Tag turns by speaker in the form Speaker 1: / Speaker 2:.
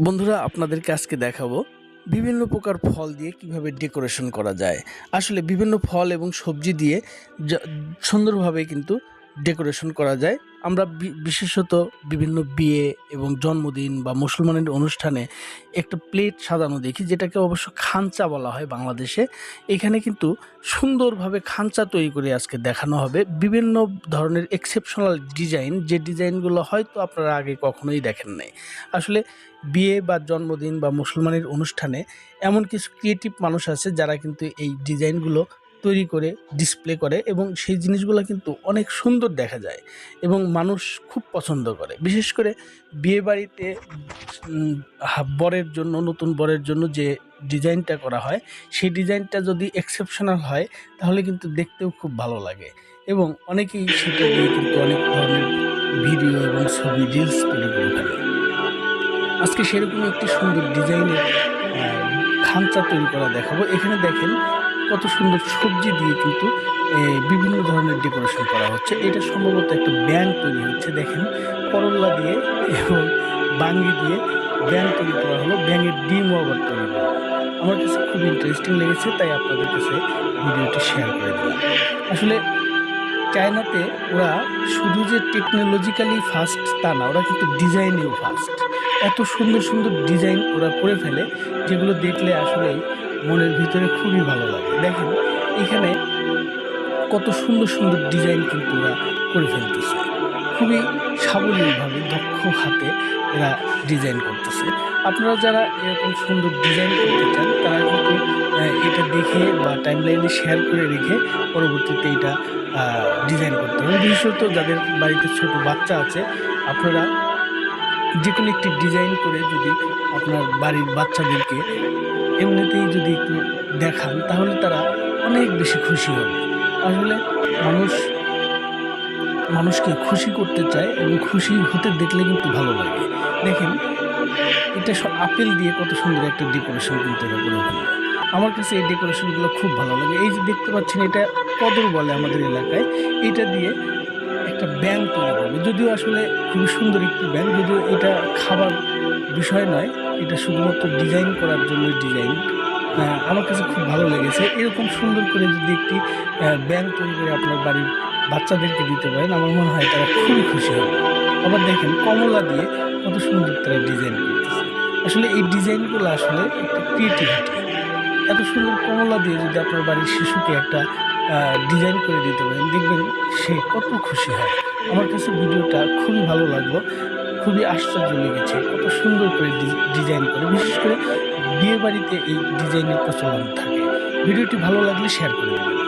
Speaker 1: বন্ধুরা, আপনাদেরকে আজকে দেখাবো বিভিন্ন প্রকার ফল দিয়ে কীভাবে ডেকোরেশন করা যায়। আসলে বিভিন্ন ফল এবং সবজি দিয়ে সুন্দরভাবে কিন্তু ডেকোরেশন করা যায়। আমরা বিশেষত বিভিন্ন বিয়ে এবং জন্মদিন বা মুসলমানের অনুষ্ঠানে একটা প্লেট সাজানো দেখি, যেটাকে অবশ্য খাঞ্চা বলা হয় বাংলাদেশে। এখানে কিন্তু সুন্দরভাবে খাঞ্চা তৈরি করে আজকে দেখানো হবে। বিভিন্ন ধরনের এক্সেপশনাল ডিজাইন যে ডিজাইনগুলো হয়তো আপনারা আগে কখনোই দেখেন নাই। আসলে বিয়ে বা জন্মদিন বা মুসলমানের অনুষ্ঠানে এমন কিছু ক্রিয়েটিভ মানুষ আছে যারা কিন্তু এই ডিজাইনগুলো তৈরি করে ডিসপ্লে করে এবং সেই জিনিসগুলো কিন্তু অনেক সুন্দর দেখা যায় এবং মানুষ খুব পছন্দ করে। বিশেষ করে বিয়ে বাড়িতে বরের জন্য, নতুন বরের জন্য যে ডিজাইনটা করা হয়, সেই ডিজাইনটা যদি এক্সেপশনাল হয়, তাহলে কিন্তু দেখতেও খুব ভালো লাগে এবং অনেকেই সেটা দিয়ে কিন্তু অনেক ধরনের ভিডিও এবং ছবি রিলস তৈরি করে ফেলে। আজকে সেরকম একটি সুন্দর ডিজাইনের খাঞ্চা তৈরি করা দেখাবো। এখানে দেখেন কত সুন্দর সবজি দিয়ে কিন্তু বিভিন্ন ধরনের ডেকোরেশন করা হচ্ছে। এটা সম্ভবত একটা ব্যাংক তৈরি হচ্ছে, দেখেন। করল্লা দিয়ে এবং বাঙ্গি দিয়ে ব্যাংক তৈরি করা হলো ব্যাঙের ডিম আবার তৈরি করা আমার কাছে খুব ইন্টারেস্টিং লেগেছে, তাই আপনাদের কাছে ভিডিওটি শেয়ার করে দিলাম। আসলে চায়নাতে ওরা শুধু যে টেকনোলজিক্যালি ফাস্ট তা না, ওরা কিন্তু ডিজাইনেও ফাস্ট এত সুন্দর সুন্দর ডিজাইন ওরা করে ফেলে, যেগুলো দেখলে আসলে মনের ভিতরে খুবই ভালো লাগে। দেখেন, এখানে কত সুন্দর সুন্দর ডিজাইন কিন্তু ওরা করে ফেলতেছে। খুবই সাবলীলভাবে দক্ষ হাতে এরা ডিজাইন করতেছে। আপনারা যারা এরকম সুন্দর ডিজাইন করতে চান, তারা কিন্তু এটা দেখে বা টাইম লাইনে শেয়ার করে রেখে পরবর্তীতে এটা ডিজাইন করতে হবে। বিশেষত যাদের বাড়িতে ছোট বাচ্চা আছে, আপনারা যে কোনো একটি ডিজাইন করে যদি আপনার বাড়ির বাচ্চাদেরকে এমনিতেই যদি একটু দেখান, তাহলে তারা অনেক বেশি খুশি হবে। আসলে মানুষ, মানুষকে খুশি করতে চায় এবং খুশি হতে দেখলে কিন্তু ভালো লাগে। দেখেন, এটা সব আপেল দিয়ে কত সুন্দর একটা ডেকোরেশন কিন্তু এরা করে আমার কাছে এই ডেকোরেশনগুলো খুব ভালো লাগে। এই যে দেখতে পাচ্ছেন, এটা কদর বলে আমাদের এলাকায়। এটা দিয়ে একটা ব্যাংক তৈরি করবে। যদিও আসলে খুবই সুন্দর একটি ব্যাংক, যদিও এটা খাবার বিষয় নয়, এটা শুধুমাত্র ডিজাইন করার জন্য ডিজাইন আমার কাছে খুব ভালো লেগেছে। এরকম সুন্দর করে যদি একটি ব্যাংক তৈরি করে আপনার বাড়ির বাচ্চাদেরকে দিতে পারেন, আমার মনে হয় তারা খুবই খুশি হবে। আবার দেখেন, কমলা দিয়ে কত সুন্দর তারা ডিজাইন করতেছে। আসলে এই ডিজাইনগুলো আসলে একটা ক্রিয়েটিভিটি এত সুন্দর কমলা দিয়ে যদি আপনার বাড়ির শিশুকে একটা ডিজাইন করে দিতে পারেন, দেখবেন সে কত খুশি হয়। আমার কাছে ভিডিওটা খুবই ভালো লাগল। খুবই আশ্চর্য লেগেছে। কত সুন্দর করে ডিজাইন করে। বিশেষ করে বিয়েবাড়িতে এই ডিজাইনের প্রচলন থাকে। ভিডিওটি ভালো লাগলে শেয়ার করে দেবেন।